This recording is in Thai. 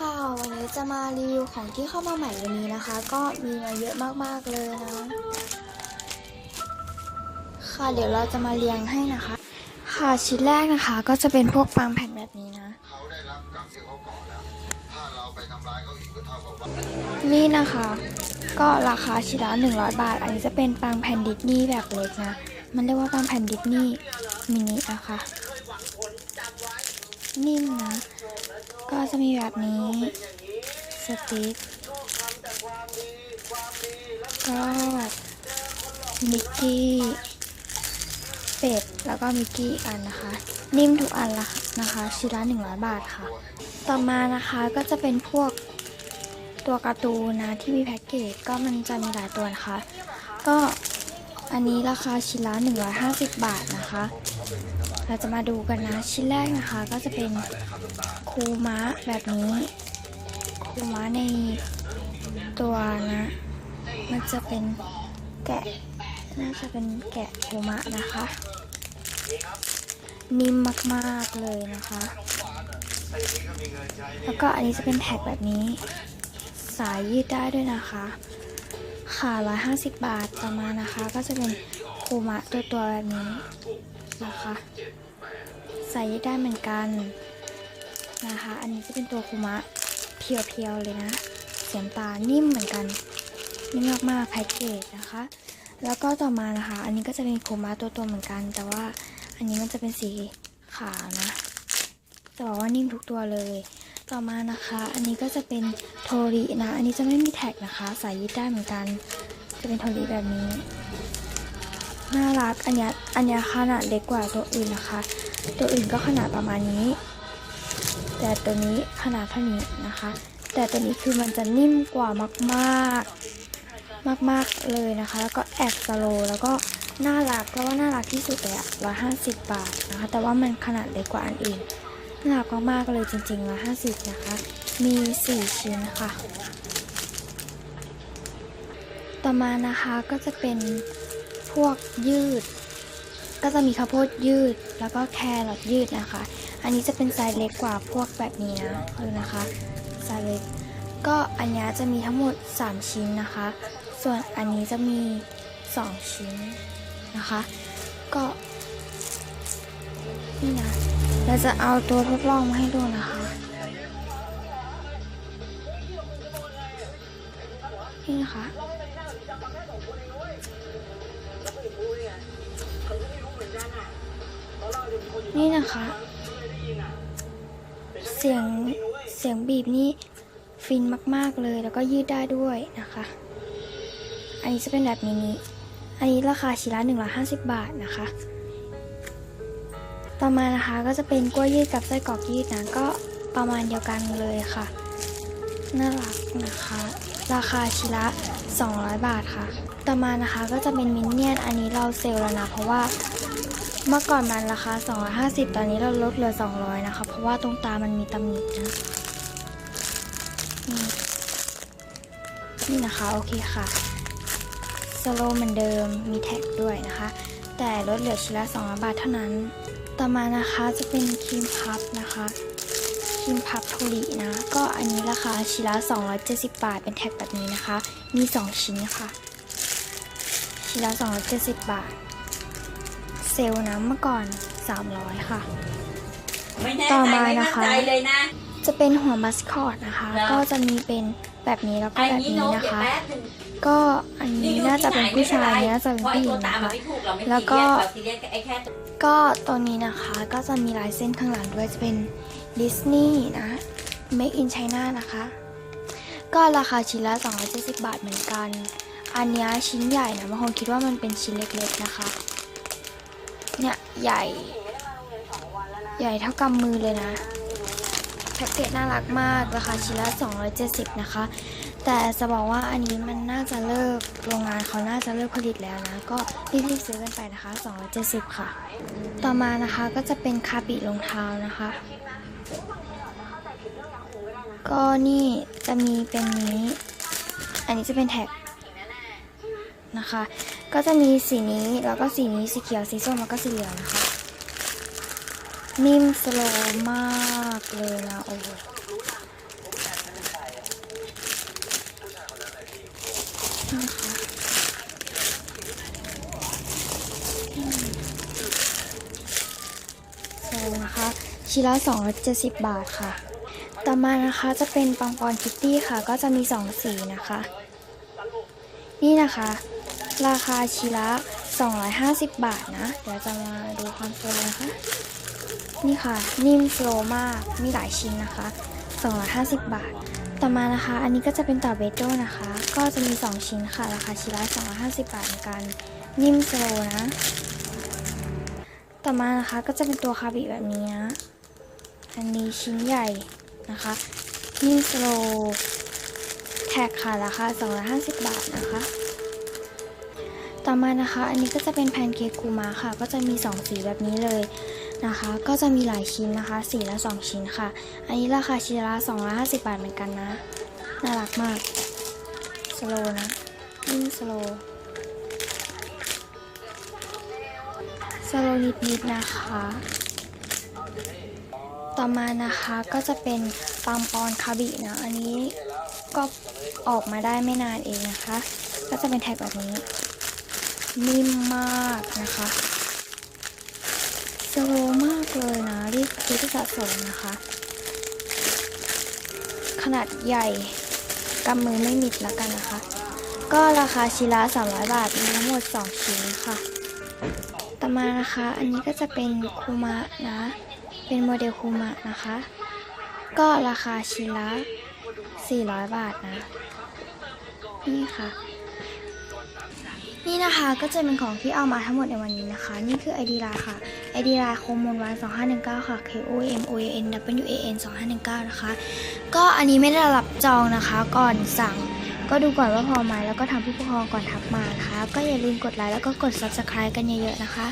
ค่ะ วันนี้จะมารีวิวของที่เข้ามาใหม่วันนี้นะคะ ก็มีมาเยอะมากๆเลยนะ ค่ะเดี๋ยวเราจะมาเรียงให้นะคะ ค่ะชิ้นแรกนะคะก็จะเป็นพวกปังแผ่นแบบนี้นะนี่นะคะ ก็ราคาชิ้นละ100 บาท อันนี้จะเป็นปังแผ่นดิสนีย์แบบเล็กนะมันเรียกว่าปังแผ่นดิสนีย์มินินะคะนิ่มนะ ก็จะมีแบบนี้สติ๊กก็มิกกี้เป็ดแล้วก็มิกกี้อันนะคะ นิ่มทุกอันละนะคะชิ้นละ100บาทค่ะ ต่อมานะคะก็จะเป็นพวกตัวการ์ตูนนะที่มีแพ็กเกจก็มันจะมีหลายตัวนะคะ ก็อันนี้ราคาชิ้นละ150 บาทนะคะ เราจะมาดูกันนะ ชิ้นแรกนะคะก็จะเป็น คูมะแบบนี้ คูมะในตัวนะ มันจะเป็นแกะ น่าจะเป็นแกะคูมะนะคะ นิ่มมากๆเลยนะคะ แล้วก็อันนี้จะเป็นแท็กแบบนี้ สายยืดได้ด้วยนะคะ ค่ะ150 บาทต่อมานะคะ ก็จะเป็นคูมะตัวตัวแบบนี้นะคะ ใสายยืดได้เหมือนกัน นะคะ อันนี้จะเป็นตัวคูมะเพียวๆเลยนะเสียงตานิ่มเหมือนกันนิ่มมากๆแพ็กเกจนะคะ แล้วก็ต่อมานะคะ อันนี้ก็จะเป็นคูมะตัวตัวๆเหมือนกัน แต่ว่าอันนี้มันจะเป็นสีขาวนะจะบอกว่านิ่มทุกตัวเลย ต่อมานะคะ อันนี้ก็จะเป็นโทรินะ อันนี้จะไม่มีแท็กนะคะ สายยืดได้เหมือนกัน จะเป็นโทริแบบนี้น่ารัก อันนี้อันนี้ขนาดเล็กกว่าตัวอื่นนะคะ ตัวอื่นก็ขนาดประมาณนี้ แต่ตัวนี้ขนาดเท่านี้นะคะ แต่ตัวนี้คือมันจะนิ่มกว่ามากๆ มากๆเลยนะคะ แล้วก็แอบสโลแล้วก็น่ารักก็ว่าน่ารักที่สุดเลยอะร้อยห้าสิบบาทนะคะ แต่ว่ามันขนาดเล็กกว่าอันอื่นน่ารักมากๆเลยจริงๆละ50นะคะ มี4ชิ้นค่ะ ต่อมานะคะก็จะเป็นพวกยืด ก็จะมีข้าวโพดยืดแล้วก็แครอทยืดนะคะ อันนี้จะเป็นไซส์เล็กกว่าพวกแบบนี้นะดูนะคะไซส์เล็กก็อันนี้จะมีทั้งหมด 3 ชิ้นนะคะ ส่วนอันนี้จะมี 2 ชิ้นนะคะ ก็นี่นะเราจะเอาตัวทดลองมาให้ดูนะคะนี่นะคะนี่นะคะ เสียงเสียงบีบนี่ฟินมากๆเลยแล้วก็ยืดได้ด้วยนะคะ อันนี้จะเป็นแบบมินิอันนี้ราคาชิ้นละ150 บาทนะคะ ต่อมานะคะก็จะเป็นกล้วยยืดกับไส้กรอกยืดนะก็ประมาณเดียวกันเลยค่ะ น่ารักนะคะ ราคาชิ้นละ 200 บาทค่ะ ต่อมานะคะก็จะเป็นมินเนี่ยน อันนี้เราเซลล์แล้วนะเพราะว่า เมื่อก่อนมันราคา 250 ตอนนี้เราลดเหลือ 200 นะคะ เพราะว่าตรงตามันมีตำหนินะ นี่นะคะ โอเคค่ะ สโลเหมือนเดิม มีแท็กด้วยนะคะ แต่ลดเหลือชิ้นละ200 บาทเท่านั้น ต่อมานะคะจะเป็นครีมพับนะคะครีมพับโทรินะ ก็อันนี้ราคาชิ้นละ 270 บาท เป็นแท็กแบบนี้นะคะ มี 2 ชิ้นค่ะ ชิ้นละ 270 บาท ซลล์นะเมื่อก่อน 300 ค่ะ ไม่แน่ต่อใจมาไม่นะมั่นคะ ใจเลยนะ จะเป็นหัวมัสคอตนะคะ เหรอ ก็จะมีเป็นแบบนี้แล้วก็ไอ้แบบนี้นี้โน้ตนะเดี๋ยวคะ แป๊บนึงก็อันนี้น่าจะเป็นผู้ชายอันนี้น่าจะเป็นเพราะไอ้ผู้หญิตัวงตามนะมันคะไม่ถูกเราไม่แล้วซีก็เรียสเราซีเรียสกับไอ้แค่ตัวก็ตัวนี้นะคะก็จะมีลายเส้นข้างหลังด้วยจะเป็นดิสนีย์นะ Make in China นะคะ ก็ราคาชิ้นละ270 บาทเหมือนกัน อันเนี้ยชิ้นใหญ่นะบางคนคิดว่ามันเป็นชิ้นเล็กๆนะคะ เนี่ย ใหญ่ ใหญ่เท่ากำมือเลยนะ แพ็กเกจน่ารักมากราคาชิ้นละ270 นะคะ แต่จะบอกว่าอันนี้มันน่าจะเลิกโรงงานเขาน่าจะเลิกผลิตแล้วนะ ก็รีบๆซื้อกันไปนะคะ 270 ค่ะ ต่อมานะคะก็จะเป็นคาบิรองเท้านะคะ ก็นี่จะมีเป็นนี้ อันนี้จะเป็นแท็กนะคะ ก็จะมีสีนี้แล้วก็สีนี้สีเขียวสีส้มแล้วก็สีเหลืองนะคะนิ่มสโลมากเลยนะโอ้โหโซนะคะชิ้นละ270 บาทค่ะ ต่อมานะคะจะเป็นปังปอนคิตตี้ค่ะ ก็จะมี 2 สีนะคะ นี่นะคะ ราคาชิ้นละ 250 บาทนะ เดี๋ยวจะมาดูความสวยนะคะ นี่ค่ะ นิ่มโฟล์มาก มีหลายชิ้นนะคะ 250 บาท ต่อมานะคะ อันนี้ก็จะเป็นต่อเบโดนะคะ ก็จะมี 2 ชิ้นค่ะ ราคาชิ้นละ 250 บาทเหมือนกัน นิ่มโฟล์นะ ต่อมานะคะ ก็จะเป็นตัวคาบิแบบนี้นะ อันนี้ชิ้นใหญ่นะคะ นิ่มโฟล์แท็กค่ะ ราคา 250 บาทนะคะ ต่อมานะคะ อันนี้ก็จะเป็นแพนเค้กคูมาค่ะ ก็จะมี 2 สีแบบนี้เลยนะคะ ก็จะมีหลายชิ้นนะคะ สีละ 2 ชิ้นค่ะ อันนี้ราคาชิ้นละ250 บาทเหมือนกันนะ น่ารักมาก สโลนะนิ่มสโลสโลนิดๆนะคะ ต่อมานะคะก็จะเป็นปังปอนคาบินะ อันนี้ก็ออกมาได้ไม่นานเองนะคะ ก็จะเป็นแท็กแบบนี้ นิ่มมากนะคะสโลมากเลยนะรีบซื้อที่สะสมนะคะ ขนาดใหญ่กำมือไม่มิดแล้วกันนะคะ ก็ราคาชิ้นละ300 บาทมีทั้งหมด 2 ชิ้นค่ะ ต่อมานะคะ อันนี้ก็จะเป็นคูมะนะ เป็นโมเดลคูมะนะคะ ก็ราคาชิ้นละ400 บาทนะ นี่ค่ะ นี่นะคะก็จะเป็นของที่เอามาทั้งหมดในวันนี้นะคะ นี่คือ ID ไลน์ค่ะ ID ไลน์โคมอนวัน2519 ค่ะ K O M O N W A N 2519 นะคะ ก็อันนี้ไม่ได้รับจองนะคะ ก่อนสั่งก็ดูก่อนว่าพอไหมแล้วก็ทำผู้ปกครองก่อนทักมานะคะ ก็อย่าลืมกดไลค์แล้วก็กด Subscribe กันเยอะๆนะคะ